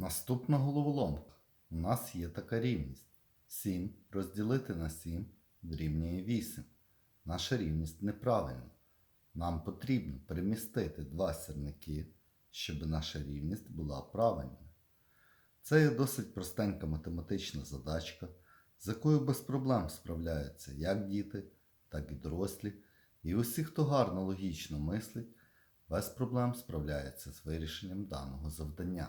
Наступна головоломка. У нас є така рівність. 7 розділити на 7 дорівнює 8. Наша рівність неправильна. Нам потрібно перемістити два сірники, щоб наша рівність була правильною. Це є досить простенька математична задачка, з якою без проблем справляються як діти, так і дорослі. І усі, хто гарно логічно мислить, без проблем справляється з вирішенням даного завдання.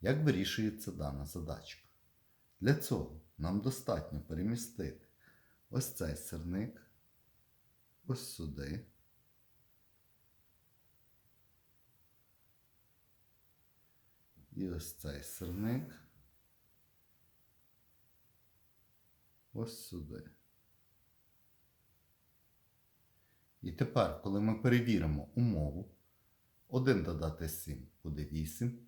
Як вирішується дана задачка? Для цього нам достатньо перемістити ось цей сирник ось сюди. І ось цей сирник ось сюди. І тепер, коли ми перевіримо умову, 1 додати 7 буде 8,